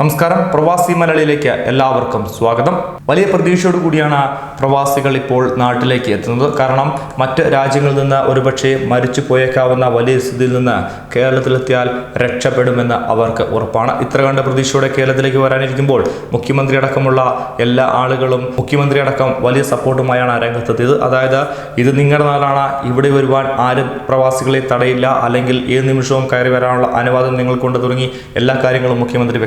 നമസ്കാരം. പ്രവാസി മലയാളിയിലേക്ക് എല്ലാവർക്കും സ്വാഗതം. വലിയ പ്രതീക്ഷയോട് കൂടിയാണ് പ്രവാസികൾ ഇപ്പോൾ നാട്ടിലേക്ക് എത്തുന്നത്. കാരണം മറ്റ് രാജ്യങ്ങളിൽ നിന്ന് ഒരുപക്ഷെ മരിച്ചു പോയേക്കാവുന്ന വലിയ സ്ഥിതിയിൽ നിന്ന് കേരളത്തിലെത്തിയാൽ രക്ഷപ്പെടുമെന്ന് അവർക്ക് ഉറപ്പാണ്. ഇത്ര കണ്ട പ്രതീക്ഷയോടെ കേരളത്തിലേക്ക് വരാനിരിക്കുമ്പോൾ മുഖ്യമന്ത്രി അടക്കമുള്ള എല്ലാ ആളുകളും മുഖ്യമന്ത്രി അടക്കം വലിയ സപ്പോർട്ടുമായാണ് രംഗത്തെത്തിയത്. അതായത് ഇത് നിങ്ങളുടെ നാളാണ് ഇവിടെ വരുവാൻ ആരും പ്രവാസികളെ തടയില്ല. അല്ലെങ്കിൽ ഏത് നിമിഷവും കയറി വരാനുള്ള അനുവാദം നിങ്ങൾ കൊണ്ടു തുടങ്ങി എല്ലാ കാര്യങ്ങളും മുഖ്യമന്ത്രി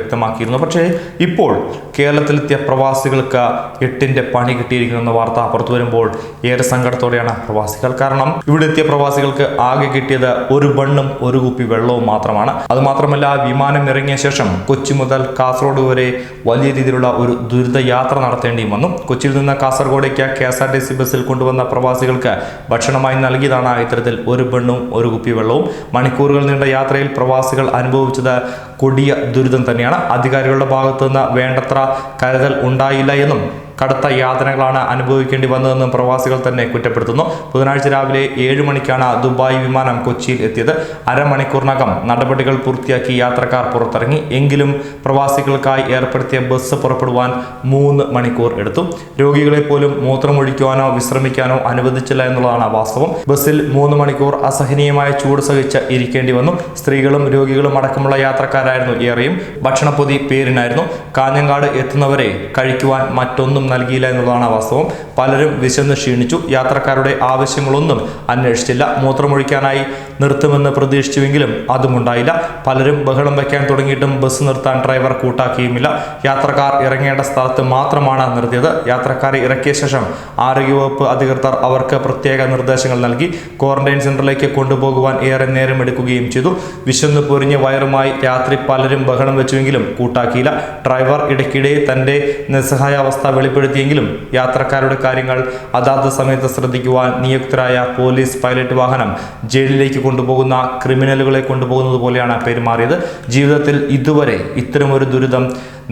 വ്യക്തമാക്കിയിരുന്നു പക്ഷേ ഇപ്പോൾ കേരളത്തിലെത്തിയ പ്രവാസികൾക്ക് എട്ടിന്റെ പണി കിട്ടിയിരിക്കുന്നു എന്ന വാർത്ത പുറത്തു വരുമ്പോൾ ഏറെ സങ്കടത്തോടെയാണ് പ്രവാസികൾ. കാരണം ഇവിടെ എത്തിയ പ്രവാസികൾക്ക് ആകെ കിട്ടിയത് ഒരു ബണ്ണും ഒരു കുപ്പി വെള്ളവും മാത്രമാണ്. അതുമാത്രമല്ല വിമാനം ഇറങ്ങിയ ശേഷം കൊച്ചി മുതൽ കാസർഗോഡ് വരെ വലിയ രീതിയിലുള്ള ഒരു ദുരിത യാത്ര നടത്തേണ്ടിയും വന്നു. കൊച്ചിയിൽ നിന്ന് കാസർഗോഡേക്ക് K S R T C ബസ്സിൽ കൊണ്ടുവന്ന പ്രവാസികൾക്ക് ഭക്ഷണമായി നൽകിയതാണ് ഇത്തരത്തിൽ ഒരു ബണ്ണും ഒരു കുപ്പി വെള്ളവും. മണിക്കൂറുകൾ നീണ്ട യാത്രയിൽ പ്രവാസികൾ അനുഭവിച്ചത് കൊടിയ ദുരിതം തന്നെയാണ്. അധികാരികളുടെ ഭാഗത്തുനിന്ന് വേണ്ടത്ര കരുതൽ ഉണ്ടായില്ല എന്നും കടുത്ത യാതനകളാണ് അനുഭവിക്കേണ്ടി വന്നതെന്നും പ്രവാസികൾ തന്നെ കുറ്റപ്പെടുത്തുന്നു. ബുധനാഴ്ച രാവിലെ ഏഴ് മണിക്കാണ് ദുബായ് വിമാനം കൊച്ചിയിൽ എത്തിയത്. അരമണിക്കൂറിനകം നടപടികൾ പൂർത്തിയാക്കി യാത്രക്കാർ പുറത്തിറങ്ങി. എങ്കിലും പ്രവാസികൾക്കായി ഏർപ്പെടുത്തിയ ബസ് പുറപ്പെടുവാൻ മൂന്ന് മണിക്കൂർ എടുത്തു. രോഗികളെ പോലും മൂത്രമൊഴിക്കുവാനോ വിശ്രമിക്കാനോ അനുവദിച്ചില്ല എന്നുള്ളതാണ് വാസ്തവം. ബസ്സിൽ മൂന്ന് മണിക്കൂർ അസഹനീയമായ ചൂട് സഹിച്ച് ഇരിക്കേണ്ടി വന്നു. സ്ത്രീകളും രോഗികളും അടക്കമുള്ള യാത്രക്കാരായിരുന്നു ഏറെയും. ഭക്ഷണപ്പൊതി പേരിനായിരുന്നു. കാഞ്ഞങ്ങാട് എത്തുന്നവരെ കഴിക്കുവാൻ മറ്റൊന്നും നൽകിയില്ല എന്നുള്ളതാണ് വാസ്തവം. പലരും വിശന്ന് ക്ഷീണിച്ചു. യാത്രക്കാരുടെ ആവശ്യങ്ങളൊന്നും അന്വേഷിച്ചില്ല. മൂത്രമൊഴിക്കാനായി നിർത്തുമെന്ന് പ്രതീക്ഷിച്ചുവെങ്കിലും അതും ഉണ്ടായില്ല പലരും ബഹളം വയ്ക്കാൻ തുടങ്ങിയിട്ടും ബസ് നിർത്താൻ ഡ്രൈവർ കൂട്ടാക്കിയുമില്ല. യാത്രക്കാർ ഇറങ്ങേണ്ട സ്ഥലത്ത് മാത്രമാണ് നിർത്തിയത്. യാത്രക്കാരെ ഇറക്കിയ ശേഷം ആരോഗ്യവകുപ്പ് അധികൃതർ അവർക്ക് പ്രത്യേക നിർദ്ദേശങ്ങൾ നൽകി. ക്വാറന്റൈൻ സെന്ററിലേക്ക് കൊണ്ടുപോകുവാൻ ഏറെ നേരം എടുക്കുകയും ചെയ്തു. വിശന്ന് പൊരിഞ്ഞ വയറുമായി രാത്രി പലരും ബഹളം വെച്ചുവെങ്കിലും കൂട്ടാക്കിയില്ല. ഡ്രൈവർ ഇടയ്ക്കിടെ തന്റെ നിസ്സഹായാവസ്ഥ വെളിപ്പെടുത്തിയെങ്കിലും യാത്രക്കാരുടെ കാര്യങ്ങൾ അതാത് സമയത്ത് ശ്രദ്ധിക്കുവാൻ നിയുക്തരായ പോലീസ് പൈലറ്റ് വാഹനം ജയിലിലേക്ക് കൊണ്ടുപോകുന്ന ക്രിമിനലുകളെ കൊണ്ടുപോകുന്നത് പോലെയാണ് പെരുമാറിയത്. ജീവിതത്തിൽ ഇതുവരെ ഇത്തരമൊരു ദുരിതം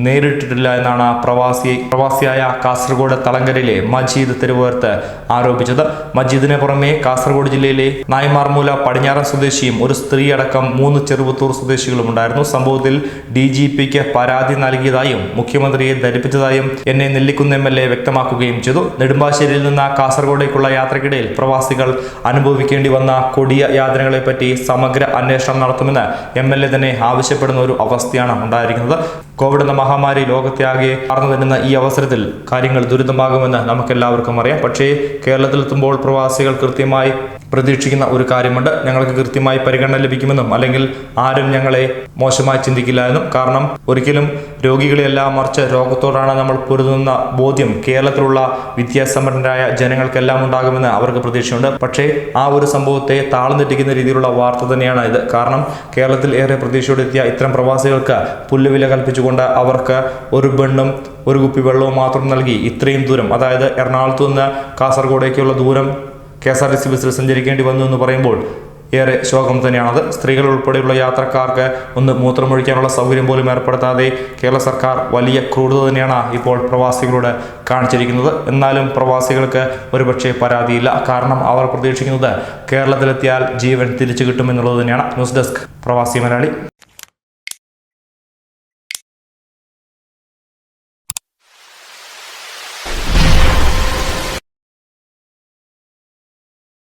നേരിട്ടിട്ടില്ല എന്നാണ് പ്രവാസി പ്രവാസിയായ കാസർഗോഡ് തളങ്കരയിലെ മജീദ് തിരുവോർത്ത് ആരോപിച്ചത്. മജീദിന് പുറമെ കാസർഗോഡ് ജില്ലയിലെ നായ്മാർമൂല പടിഞ്ഞാറൻ സ്വദേശിയും ഒരു സ്ത്രീ അടക്കം മൂന്ന് ചെറുപുത്തൂർ സ്വദേശികളും ഉണ്ടായിരുന്നു. സംഭവത്തിൽ ഡി ജി പിക്ക് പരാതി നൽകിയതായും മുഖ്യമന്ത്രിയെ ധരിപ്പിച്ചതായും എന്നെ നെല്ലിക്കുന്ന് എം എൽ എ വ്യക്തമാക്കുകയും ചെയ്തു. നെടുമ്പാശ്ശേരിയിൽ നിന്ന് കാസർഗോഡേക്കുള്ള യാത്രക്കിടയിൽ പ്രവാസികൾ അനുഭവിക്കേണ്ടി വന്ന കൊടിയ യാതനകളെപ്പറ്റി സമഗ്ര അന്വേഷണം നടത്തുമെന്ന് എം എൽ എ തന്നെ ആവശ്യപ്പെടുന്ന ഒരു അവസ്ഥയാണ് ഉണ്ടായിരിക്കുന്നത്. കോവിഡ് എന്ന മഹാമാരി ലോകത്തെയാകെ പറന്നു തരുന്ന ഈ അവസരത്തിൽ കാര്യങ്ങൾ ദുരിതമാകുമെന്ന് നമുക്കെല്ലാവർക്കും അറിയാം. പക്ഷേ കേരളത്തിലെത്തുമ്പോൾ പ്രവാസികൾ കൃത്യമായി പ്രതീക്ഷിക്കുന്ന ഒരു കാര്യമുണ്ട്. ഞങ്ങൾക്ക് കൃത്യമായി പരിഗണന ലഭിക്കുമെന്നും അല്ലെങ്കിൽ ആരും ഞങ്ങളെ മോശമായി ചിന്തിക്കില്ല എന്നും. കാരണം ഒരിക്കലും രോഗികളെല്ലാം മറിച്ച് രോഗത്തോടാണ് നമ്മൾ പൊരുതുന്ന ബോധ്യം കേരളത്തിലുള്ള വിദ്യാസമ്പന്നരായ ജനങ്ങൾക്കെല്ലാം ഉണ്ടാകുമെന്ന് അവർക്ക് പ്രതീക്ഷയുണ്ട്. പക്ഷേ ആ ഒരു സംഭവത്തെ താളം തെറ്റിക്കുന്ന രീതിയിലുള്ള വാർത്ത തന്നെയാണ് ഇത്. കാരണം കേരളത്തിൽ ഏറെ പ്രതീക്ഷയോടെ എത്തിയ ഇത്തരം പ്രവാസികൾക്ക് പുല്ലുവില കൽപ്പിച്ചുകൊണ്ട് അവർക്ക് ഒരു ബണ്ണും ഒരു കുപ്പി വെള്ളവും മാത്രം നൽകി ഇത്രയും ദൂരം. അതായത് എറണാകുളത്തു നിന്ന് കാസർഗോഡേക്കുള്ള ദൂരം K S R T C ബസ്സിൽ സഞ്ചരിക്കേണ്ടി വന്നു എന്ന് പറയുമ്പോൾ ഏറെ ശോകം തന്നെയാണത്. സ്ത്രീകൾ ഉൾപ്പെടെയുള്ള യാത്രക്കാർക്ക് ഒന്ന് മൂത്രമൊഴിക്കാനുള്ള സൗകര്യം പോലും ഏർപ്പെടുത്താതെ കേരള സർക്കാർ വലിയ ക്രൂരത തന്നെയാണ് ഇപ്പോൾ പ്രവാസികളോട് കാണിച്ചിരിക്കുന്നത്. എന്നാലും പ്രവാസികൾക്ക് ഒരുപക്ഷെ പരാതിയില്ല. കാരണം അവർ പ്രതീക്ഷിക്കുന്നത് കേരളത്തിലെത്തിയാൽ ജീവൻ തിരിച്ചു കിട്ടുമെന്നുള്ളത് തന്നെയാണ്. ന്യൂസ് ഡെസ്ക് പ്രവാസി മലയാളി.